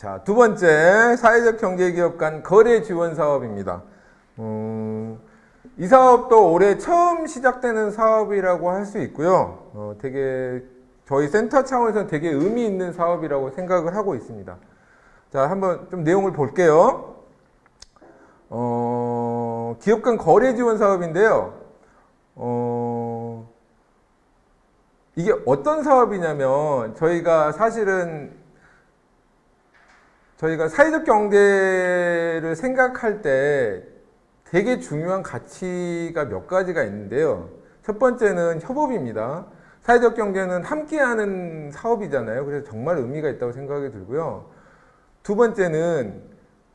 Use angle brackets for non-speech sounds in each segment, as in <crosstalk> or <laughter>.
자, 두 번째 사회적 경제기업 간 거래 지원 사업입니다. 음, 이 사업도 올해 처음 시작되는 사업이라고 할 수 있고요. 어, 되게 저희 센터 차원에서는 되게 의미 있는 사업이라고 생각을 하고 있습니다. 자, 한번 좀 내용을 볼게요. 어, 기업 간 거래 지원 사업인데요. 어, 이게 어떤 사업이냐면 저희가 사실은 저희가 사회적 경제를 생각할 때 되게 중요한 가치가 몇 가지가 있는데요. 첫 번째는 협업입니다. 사회적 경제는 함께하는 사업이잖아요. 그래서 정말 의미가 있다고 생각이 들고요. 두 번째는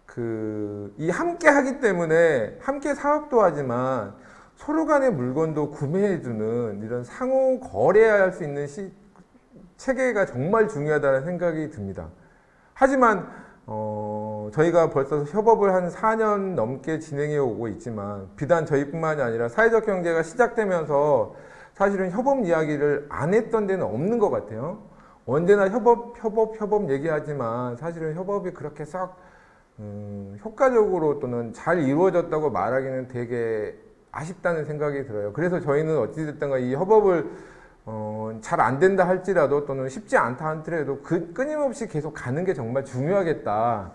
그 이 함께 하기 때문에 함께 사업도 하지만 서로 간의 물건도 구매해 주는 이런 상호 거래할 수 있는 시, 체계가 정말 중요하다는 생각이 듭니다. 하지만 어, 저희가 벌써 협업을 한 4년 넘게 진행해 오고 있지만 비단 저희뿐만이 아니라 사회적 경제가 시작되면서 사실은 협업 이야기를 안 했던 데는 없는 것 같아요. 언제나 협업, 협업, 협업 얘기하지만 사실은 협업이 그렇게 썩 음, 효과적으로 또는 잘 이루어졌다고 말하기는 되게 아쉽다는 생각이 들어요. 그래서 저희는 어찌됐든 간에 이 협업을 어, 잘 안 된다 할지라도 또는 쉽지 않다 할지라도 그 끊임없이 계속 가는 게 정말 중요하겠다.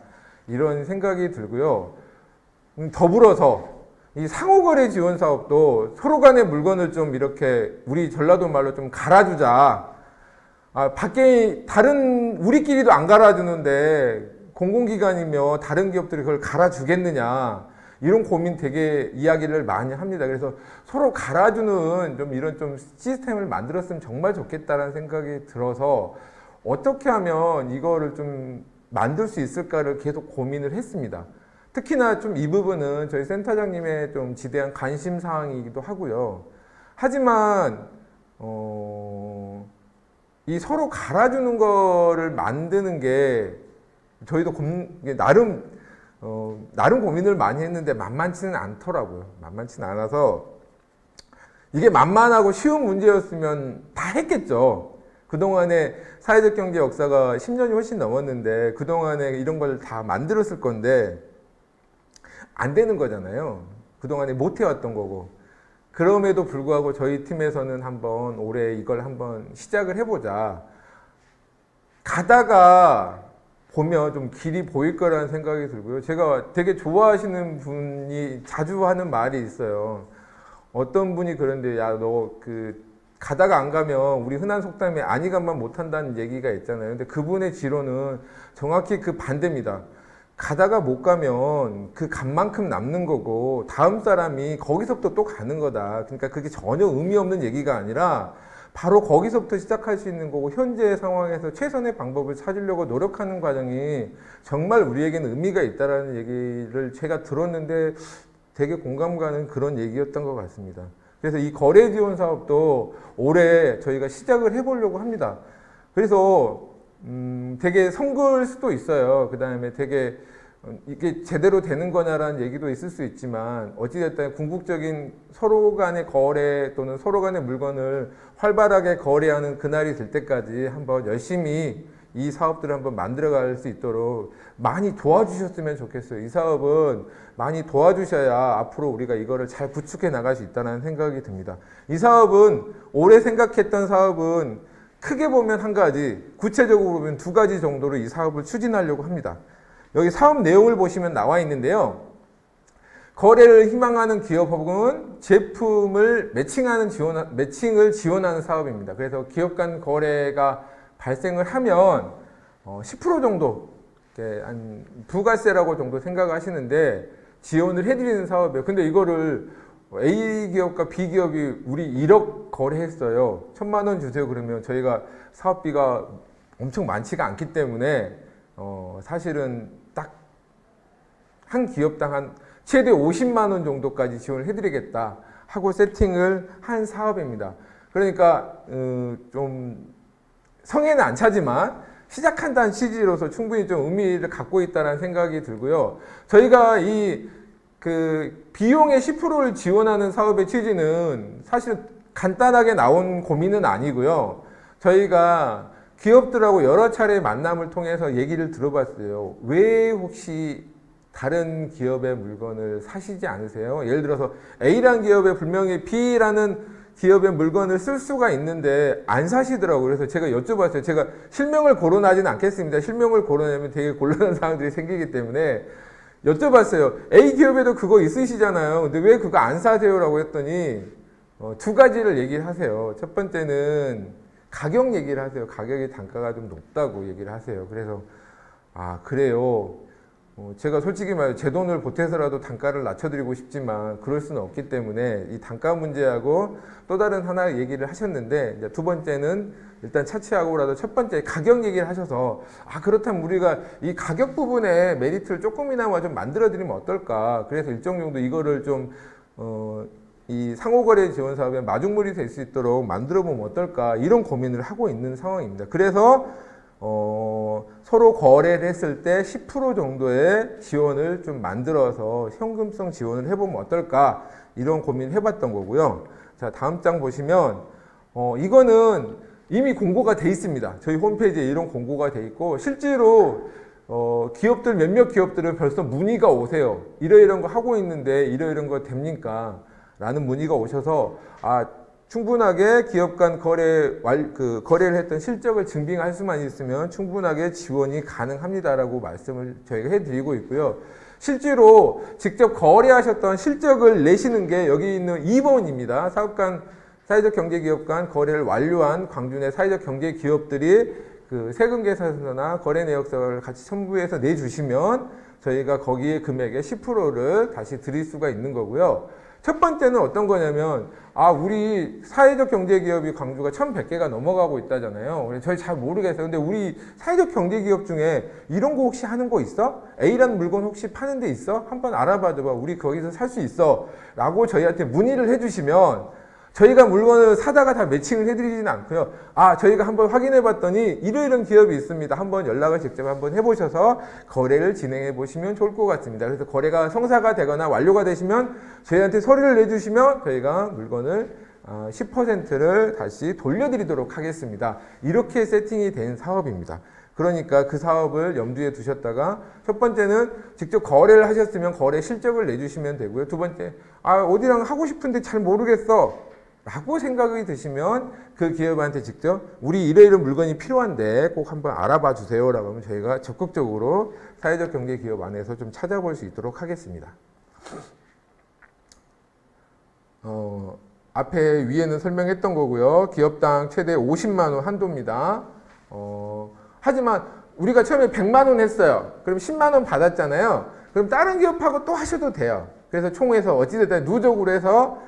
이런 생각이 들고요. 음, 더불어서 이 상호거래 지원 사업도 서로 간의 물건을 좀 이렇게 우리 전라도 말로 좀 갈아주자. 아, 밖에 다른 우리끼리도 안 갈아주는데 공공기관이며 다른 기업들이 그걸 갈아주겠느냐. 이런 고민 되게 이야기를 많이 합니다. 그래서 서로 갈아주는 좀 이런 좀 시스템을 만들었으면 정말 좋겠다라는 생각이 들어서 어떻게 하면 이거를 좀 만들 수 있을까를 계속 고민을 했습니다. 특히나 좀 이 부분은 저희 센터장님의 좀 지대한 관심 사항이기도 하고요. 하지만 어, 이 서로 갈아주는 거를 만드는 게 저희도 고, 나름 어, 나름 고민을 많이 했는데 만만치는 않더라고요. 만만치는 않아서 이게 만만하고 쉬운 문제였으면 다 했겠죠. 그동안에 사회적 경제 역사가 10년이 훨씬 넘었는데 그동안에 이런 걸 다 만들었을 건데 안 되는 거잖아요. 그동안에 못 해왔던 거고. 그럼에도 불구하고 저희 팀에서는 한번 올해 이걸 한번 시작을 해보자. 가다가 보면 좀 길이 보일 거라는 생각이 들고요. 제가 되게 좋아하시는 분이 자주 하는 말이 있어요. 어떤 분이 그런데 야 너 그 가다가 안 가면 우리 흔한 속담에 아니 가만 못 한다는 얘기가 있잖아요. 근데 그분의 지론은 정확히 그 반대입니다. 가다가 못 가면 그 간만큼 남는 거고 다음 사람이 거기서부터 또 가는 거다. 그러니까 그게 전혀 의미 없는 얘기가 아니라 바로 거기서부터 시작할 수 있는 거고 현재 상황에서 최선의 방법을 찾으려고 노력하는 과정이 정말 우리에게는 의미가 있다라는 얘기를 제가 들었는데 되게 공감 가는 그런 얘기였던 것 같습니다. 그래서 이 거래 지원 사업도 올해 저희가 시작을 해보려고 합니다. 그래서 음 되게 성글 수도 있어요. 그 다음에 되게 이게 제대로 되는 거냐라는 얘기도 있을 수 있지만 어찌됐든 궁극적인 서로 간의 거래 또는 서로 간의 물건을 활발하게 거래하는 그날이 될 때까지 한번 열심히 이 사업들을 한번 만들어갈 수 있도록 많이 도와주셨으면 좋겠어요. 이 사업은 많이 도와주셔야 앞으로 우리가 이거를 잘 구축해 나갈 수 있다는 생각이 듭니다. 이 사업은 올해 생각했던 사업은 크게 보면 한 가지, 구체적으로 보면 두 가지 정도로 이 사업을 추진하려고 합니다. 여기 사업 내용을 보시면 나와 있는데요. 거래를 희망하는 기업은 제품을 매칭하는 지원, 매칭을 지원하는 사업입니다. 그래서 기업 간 거래가 발생을 하면 어, 10% 정도, 이렇게 한 부가세라고 정도 생각하시는데 지원을 해드리는 사업이에요. 근데 이거를 A 기업과 B 기업이 우리 1억 거래했어요. 천만 원 주세요. 그러면 저희가 사업비가 엄청 많지가 않기 때문에 어, 사실은 딱 한 기업당 한 최대 50만 원 정도까지 지원을 해드리겠다 하고 세팅을 한 사업입니다. 그러니까 어, 좀 성에는 안 차지만 시작한다는 취지로서 충분히 좀 의미를 갖고 있다는 생각이 들고요. 저희가 이 그 비용의 10%를 지원하는 사업의 취지는 사실 간단하게 나온 고민은 아니고요. 저희가 기업들하고 여러 차례 만남을 통해서 얘기를 들어봤어요. 왜 혹시 다른 기업의 물건을 사시지 않으세요? 예를 들어서 A라는 기업에 분명히 B라는 기업의 물건을 쓸 수가 있는데 안 사시더라고요. 그래서 제가 여쭤봤어요. 제가 실명을 거론하지는 않겠습니다. 실명을 거론하면 되게 곤란한 <laughs> 상황들이 생기기 때문에 여쭤봤어요. A 기업에도 그거 있으시잖아요. 근데 왜 그거 안 사세요라고 했더니 어, 두 가지를 얘기를 하세요. 첫 번째는 가격 얘기를 하세요. 가격이 단가가 좀 높다고 얘기를 하세요. 그래서 아 그래요. 어, 제가 솔직히 말해 제 돈을 보태서라도 단가를 낮춰드리고 싶지만 그럴 수는 없기 때문에 이 단가 문제하고 또 다른 하나 얘기를 하셨는데 이제 두 번째는 일단 차치하고라도 첫 번째 가격 얘기를 하셔서 아 그렇다면 우리가 이 가격 부분에 메리트를 조금이나마 좀 만들어드리면 어떨까 그래서 일정 정도 이거를 좀 어, 이 상호거래 지원 사업에 마중물이 될 수 있도록 만들어 보면 어떨까 이런 고민을 하고 있는 상황입니다. 그래서 어, 서로 거래를 했을 때 10% 정도의 지원을 좀 만들어서 현금성 지원을 해보면 어떨까 이런 고민 해봤던 거고요. 자 다음 장 보시면 어, 이거는 이미 공고가 돼 있습니다. 저희 홈페이지에 이런 공고가 돼 있고 실제로 어, 기업들 몇몇 기업들은 벌써 문의가 오세요. 이러 이런 거 하고 있는데 이러 이런 거 됩니까? 라는 문의가 오셔서 아 충분하게 기업 간 거래 완, 그 거래를 했던 실적을 증빙할 수만 있으면 충분하게 지원이 가능합니다라고 말씀을 저희가 해드리고 있고요. 실제로 직접 거래하셨던 실적을 내시는 게 여기 있는 2번입니다. 사업 간 사회적 경제 기업 간 거래를 완료한 광주 내 사회적 경제 기업들이 그 세금 계산서나 거래 내역서를 같이 첨부해서 내주시면 저희가 거기에 금액의 10%를 다시 드릴 수가 있는 거고요. 첫 번째는 어떤 거냐면 아 우리 사회적 경제 기업이 광주가 1,100개가 넘어가고 있다잖아요. 그래서 저희 잘 모르겠어요. 근데 우리 사회적 경제 기업 중에 이런 거 혹시 하는 거 있어? A라는 물건 혹시 파는 데 있어? 한번 알아봐 줘봐. 우리 거기서 살 수 있어. 라고 저희한테 문의를 해 주시면 저희가 물건을 사다가 다 매칭을 해드리지는 않고요. 아, 저희가 한번 확인해 봤더니 이러이런 기업이 있습니다. 한번 연락을 직접 한번 해보셔서 거래를 진행해 보시면 좋을 것 같습니다. 그래서 거래가 성사가 되거나 완료가 되시면 저희한테 서류를 내주시면 저희가 물건을 10%를 다시 돌려드리도록 하겠습니다. 이렇게 세팅이 된 사업입니다. 그러니까 그 사업을 염두에 두셨다가 첫 번째는 직접 거래를 하셨으면 거래 실적을 내주시면 되고요. 두 번째, 아, 어디랑 하고 싶은데 잘 모르겠어. 라고 생각이 드시면 그 기업한테 직접 우리 이러이런 물건이 필요한데 꼭 한번 알아봐 주세요. 라고 하면 저희가 적극적으로 사회적 경제 기업 안에서 좀 찾아볼 수 있도록 하겠습니다. 어, 앞에 위에는 설명했던 거고요. 기업당 최대 50만 원 한도입니다. 어, 하지만 우리가 처음에 100만 원 했어요. 그럼 10만 원 받았잖아요. 그럼 다른 기업하고 또 하셔도 돼요. 그래서 총에서 어찌됐든 누적으로 해서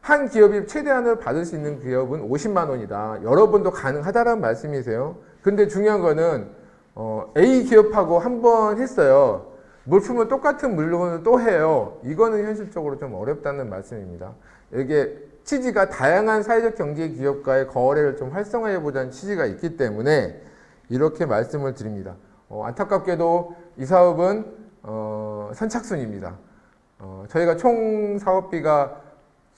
한 기업이 최대한을 받을 수 있는 기업은 50만 원이다. 여러분도 가능하다라는 말씀이세요. 근데 중요한 거는 어, A 기업하고 한 번 했어요. 물품은 똑같은 물건을 또 해요. 이거는 현실적으로 좀 어렵다는 말씀입니다. 이게 취지가 다양한 사회적 경제 기업과의 거래를 좀 활성화해 보자는 취지가 있기 때문에 이렇게 말씀을 드립니다. 어, 안타깝게도 이 사업은 어, 선착순입니다. 어, 저희가 총 사업비가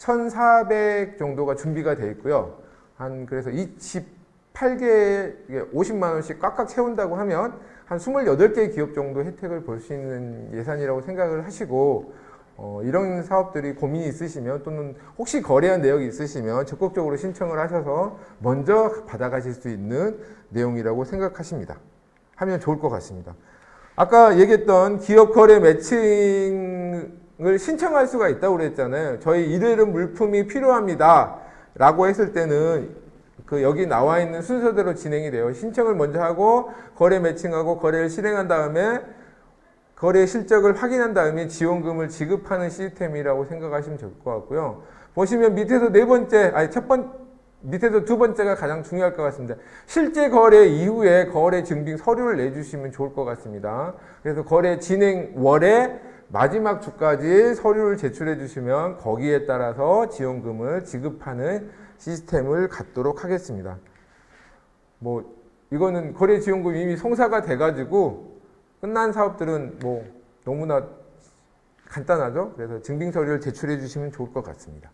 1,400 정도가 준비가 돼 있고요. 한 그래서 28개 50만 원씩 꽉꽉 채운다고 하면 한 28개 기업 정도 혜택을 볼 수 있는 예산이라고 생각을 하시고 어, 이런 사업들이 고민이 있으시면 또는 혹시 거래한 내역이 있으시면 적극적으로 신청을 하셔서 먼저 받아가실 수 있는 내용이라고 생각하십니다. 하면 좋을 것 같습니다. 아까 얘기했던 기업 거래 매칭 을 신청할 수가 있다고 그랬잖아요. 저희 이러이런 물품이 필요합니다. 라고 했을 때는 그 여기 나와 있는 순서대로 진행이 돼요. 신청을 먼저 하고 거래 매칭하고 거래를 실행한 다음에 거래 실적을 확인한 다음에 지원금을 지급하는 시스템이라고 생각하시면 될 것 같고요. 보시면 밑에서 네 번째, 아니 첫 번, 밑에서 두 번째가 가장 중요할 것 같습니다. 실제 거래 이후에 거래 증빙 서류를 내주시면 좋을 것 같습니다. 그래서 거래 진행 월에 마지막 주까지 서류를 제출해 주시면 거기에 따라서 지원금을 지급하는 시스템을 갖도록 하겠습니다. 뭐 이거는 거래 지원금 이미 성사가 돼 가지고 끝난 사업들은 뭐 너무나 간단하죠. 그래서 증빙 서류를 제출해 주시면 좋을 것 같습니다.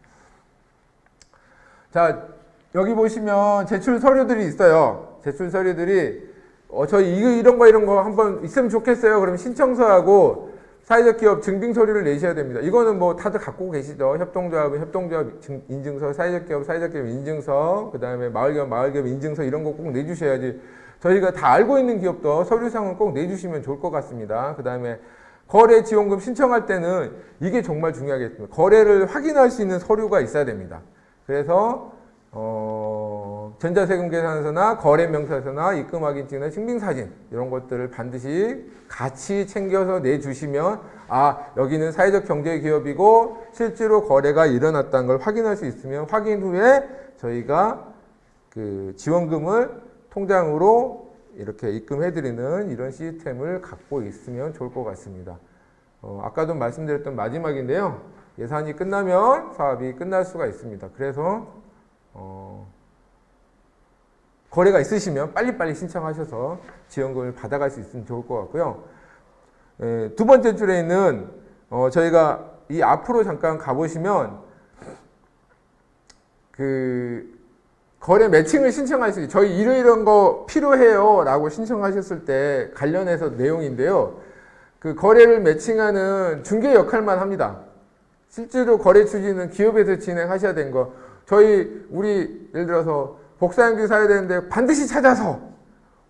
자 여기 보시면 제출 서류들이 있어요. 제출 서류들이 어, 저희 이거 이런 거 이런 거 한번 있으면 좋겠어요. 그러면 신청서하고 사회적 기업 증빙 서류를 내셔야 됩니다. 이거는 뭐 다들 갖고 계시죠. 협동조합은 협동조합 증- 인증서, 사회적 기업, 사회적 기업 인증서, 그 다음에 마을 기업, 마을 기업 인증서 이런 거 꼭 내주셔야지. 저희가 다 알고 있는 기업도 서류상은 꼭 내주시면 좋을 것 같습니다. 그 다음에 거래 지원금 신청할 때는 이게 정말 중요하겠습니다. 거래를 확인할 수 있는 서류가 있어야 됩니다. 그래서 어, 전자세금 계산서나 거래 명세서나 입금 확인 찍는 증빙 사진 이런 것들을 반드시 같이 챙겨서 내주시면 아 여기는 사회적 경제 기업이고 실제로 거래가 일어났다는 걸 확인할 수 있으면 확인 후에 저희가 그 지원금을 통장으로 이렇게 입금해드리는 이런 시스템을 갖고 있으면 좋을 것 같습니다. 어, 아까도 말씀드렸던 마지막인데요. 예산이 끝나면 사업이 끝날 수가 있습니다. 그래서 어, 거래가 있으시면 빨리빨리 신청하셔서 지원금을 받아갈 수 있으면 좋을 것 같고요. 에, 두 번째 줄에 있는 어, 저희가 이 앞으로 잠깐 가보시면 그 거래 매칭을 신청할 수 있어요. 저희 이런 거 필요해요 라고 신청하셨을 때 관련해서 내용인데요. 그 거래를 매칭하는 중개 역할만 합니다. 실제로 거래 추진은 기업에서 진행하셔야 되는 거. 저희 우리 예를 들어서 복사용지 사야 되는데 반드시 찾아서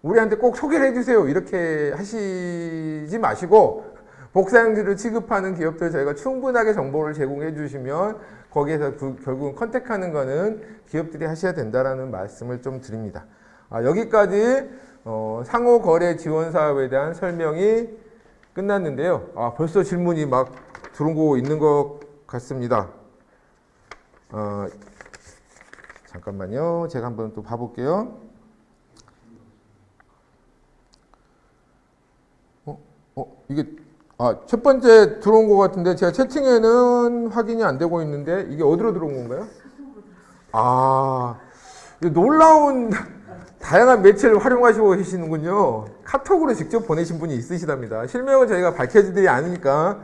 우리한테 꼭 소개를 해주세요. 이렇게 하시지 마시고 복사용지를 취급하는 기업들 저희가 충분하게 정보를 제공해 주시면 거기에서 그 결국은 컨택하는 거는 기업들이 하셔야 된다라는 말씀을 좀 드립니다. 아, 여기까지 어, 상호 거래 지원 사업에 대한 설명이 끝났는데요. 아, 벌써 질문이 막 들어오고 있는 것 같습니다. 어, 잠깐만요. 제가 한번 또 봐볼게요. 어, 어, 이게 아, 첫 번째 들어온 것 같은데 제가 채팅에는 확인이 안 되고 있는데 이게 어디로 들어온 건가요? 아, 이 놀라운 <laughs> 다양한 매체를 활용하시고 계시는군요. 카톡으로 직접 보내신 분이 있으시답니다. 실명은 저희가 밝혀지지 않으니까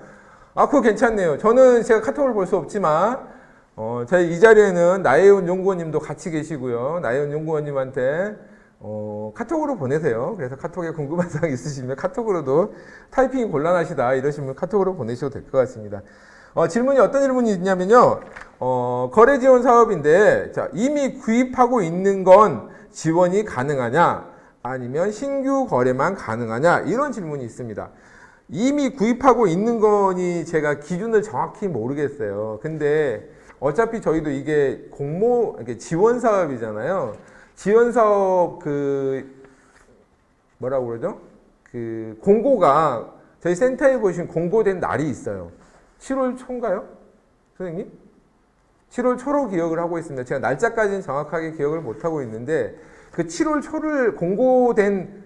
아, 그거 괜찮네요. 저는 제가 카톡을 볼 수 없지만 어, 저희 이 자리에는 나혜훈 연구원님도 같이 계시고요. 나혜훈 연구원님한테 어, 카톡으로 보내세요. 그래서 카톡에 궁금한 사항 있으시면 카톡으로도 타이핑이 곤란하시다 이러시면 카톡으로 보내셔도 될 것 같습니다. 어, 질문이 어떤 질문이 있냐면요. 어, 거래 지원 사업인데 자, 이미 구입하고 있는 건 지원이 가능하냐 아니면 신규 거래만 가능하냐 이런 질문이 있습니다. 이미 구입하고 있는 거니 제가 기준을 정확히 모르겠어요. 근데 어차피 저희도 이게 공모 이게 지원 사업이잖아요. 지원 사업 그 뭐라고 그러죠? 그 공고가 저희 센터에 보시면 공고된 날이 있어요. 7월 초인가요? 선생님? 7월 초로 기억을 하고 있습니다. 제가 날짜까지는 정확하게 기억을 못 하고 있는데 그 7월 초를 공고된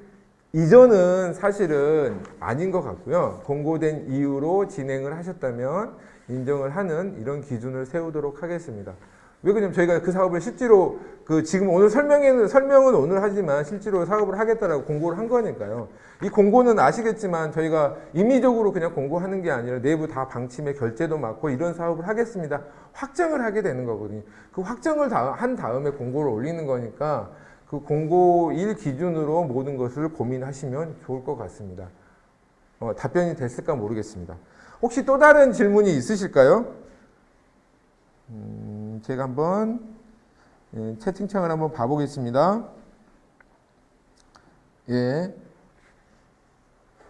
이전은 사실은 아닌 것 같고요. 공고된 이후로 진행을 하셨다면 인정을 하는 이런 기준을 세우도록 하겠습니다. 왜 그러냐면 저희가 그 사업을 실제로 그 지금 오늘 설명에는 설명은 오늘 하지만 실제로 사업을 하겠다라고 공고를 한 거니까요. 이 공고는 아시겠지만 저희가 임의적으로 그냥 공고하는 게 아니라 내부 다 방침에 결제도 맡고 이런 사업을 하겠습니다. 확정을 하게 되는 거거든요. 그 확정을 다 한 다음에 공고를 올리는 거니까 그 공고일 기준으로 모든 것을 고민하시면 좋을 것 같습니다. 어, 답변이 됐을까 모르겠습니다. 혹시 또 다른 질문이 있으실까요? 음, 제가 한번 예, 채팅창을 한번 봐보겠습니다. 예,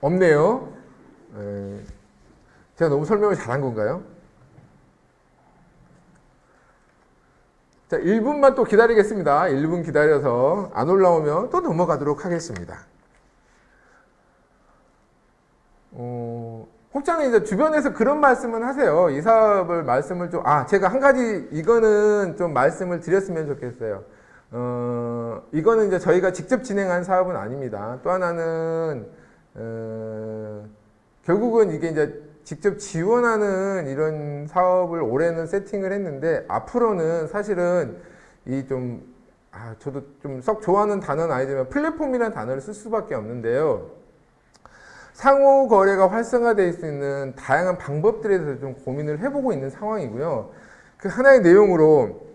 없네요. 예, 제가 너무 설명을 잘한 건가요? 자, 1분만 또 기다리겠습니다. 1분 기다려서 안 올라오면 또 넘어가도록 하겠습니다. 어, 혹자는 이제 주변에서 그런 말씀은 하세요. 이 사업을 말씀을 좀, 아, 제가 한 가지 이거는 좀 말씀을 드렸으면 좋겠어요. 어, 이거는 이제 저희가 직접 진행한 사업은 아닙니다. 또 하나는, 어, 결국은 이게 이제 직접 지원하는 이런 사업을 올해는 세팅을 했는데 앞으로는 사실은 이 좀, 아, 저도 좀 썩 좋아하는 단어는 아니지만 플랫폼이라는 단어를 쓸 수밖에 없는데요. 상호 거래가 활성화될 수 있는 다양한 방법들에 대해서 좀 고민을 해보고 있는 상황이고요. 그 하나의 내용으로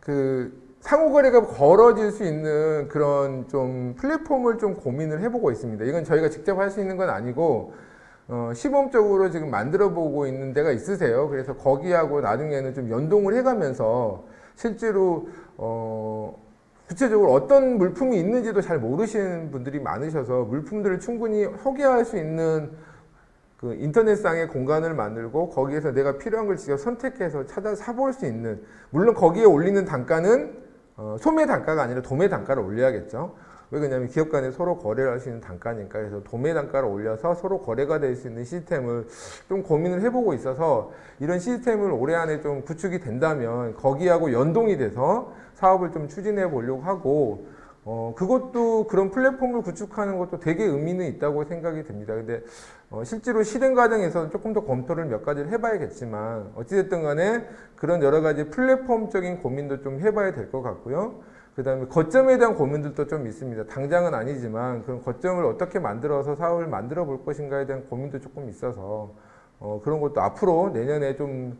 그 상호 거래가 벌어질 수 있는 그런 좀 플랫폼을 좀 고민을 해보고 있습니다. 이건 저희가 직접 할 수 있는 건 아니고 어, 시범적으로 지금 만들어 보고 있는 데가 있으세요. 그래서 거기하고 나중에는 좀 연동을 해가면서 실제로 어, 구체적으로 어떤 물품이 있는지도 잘 모르시는 분들이 많으셔서 물품들을 충분히 소개할 수 있는 그 인터넷상의 공간을 만들고 거기에서 내가 필요한 걸 직접 선택해서 찾아 사볼 수 있는 물론 거기에 올리는 단가는 어, 소매 단가가 아니라 도매 단가를 올려야겠죠. 왜 그러냐면 기업 간에 서로 거래를 할 수 있는 단가니까 그래서 도매 단가를 올려서 서로 거래가 될 수 있는 시스템을 좀 고민을 해보고 있어서 이런 시스템을 올해 안에 좀 구축이 된다면 거기하고 연동이 돼서 사업을 좀 추진해 보려고 하고 어, 그것도 그런 플랫폼을 구축하는 것도 되게 의미는 있다고 생각이 듭니다. 근데 어, 실제로 실행 과정에서는 조금 더 검토를 몇 가지를 해봐야겠지만 어찌됐든 간에 그런 여러 가지 플랫폼적인 고민도 좀 해봐야 될 것 같고요. 그 다음에 거점에 대한 고민들도 좀 있습니다. 당장은 아니지만 그런 거점을 어떻게 만들어서 사업을 만들어 볼 것인가에 대한 고민도 조금 있어서 어, 그런 것도 앞으로 내년에 좀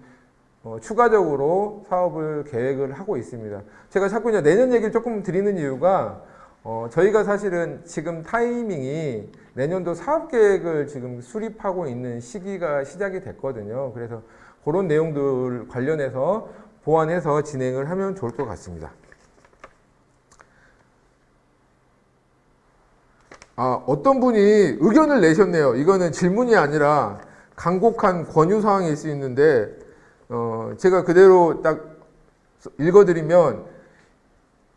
어, 추가적으로 사업을 계획을 하고 있습니다. 제가 자꾸 이제 내년 얘기를 조금 드리는 이유가 어, 저희가 사실은 지금 타이밍이 내년도 사업 계획을 지금 수립하고 있는 시기가 시작이 됐거든요. 그래서 그런 내용들 관련해서 보완해서 진행을 하면 좋을 것 같습니다. 아, 어떤 분이 의견을 내셨네요. 이거는 질문이 아니라 간곡한 권유 사항일 수 있는데, 어, 제가 그대로 딱 읽어드리면,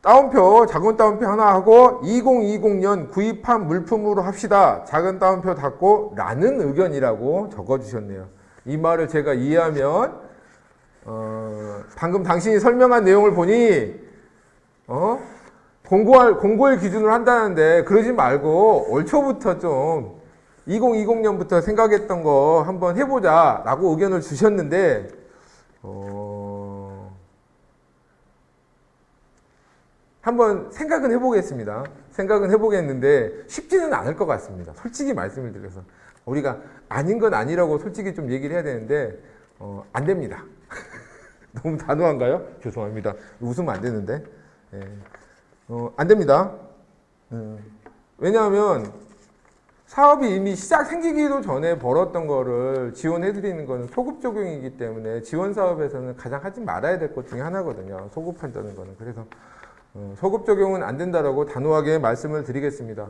따옴표, 작은 따옴표 하나 하고, 2020년 구입한 물품으로 합시다. 작은 따옴표 닫고, 라는 의견이라고 적어주셨네요. 이 말을 제가 이해하면, 어, 방금 당신이 설명한 내용을 보니, 어? 공고할, 공고일 기준으로 한다는데 그러지 말고 올 초부터 좀 2020년부터 생각했던 거 한번 해보자 라고 의견을 주셨는데 어... 한번 생각은 해보겠습니다. 생각은 해보겠는데 쉽지는 않을 것 같습니다. 솔직히 말씀을 드려서 우리가 아닌 건 아니라고 솔직히 좀 얘기를 해야 되는데 어, 안 됩니다. <laughs> 너무 단호한가요? 죄송합니다. 웃으면 안 되는데. 예. 어, 안 됩니다. 음, 왜냐하면 사업이 이미 시작 생기기도 전에 벌었던 거를 지원해 드리는 거는 소급 적용이기 때문에 지원 사업에서는 가장 하지 말아야 될 것 중에 하나거든요. 소급한다는 거는. 그래서 어, 소급 적용은 안 된다라고 단호하게 말씀을 드리겠습니다.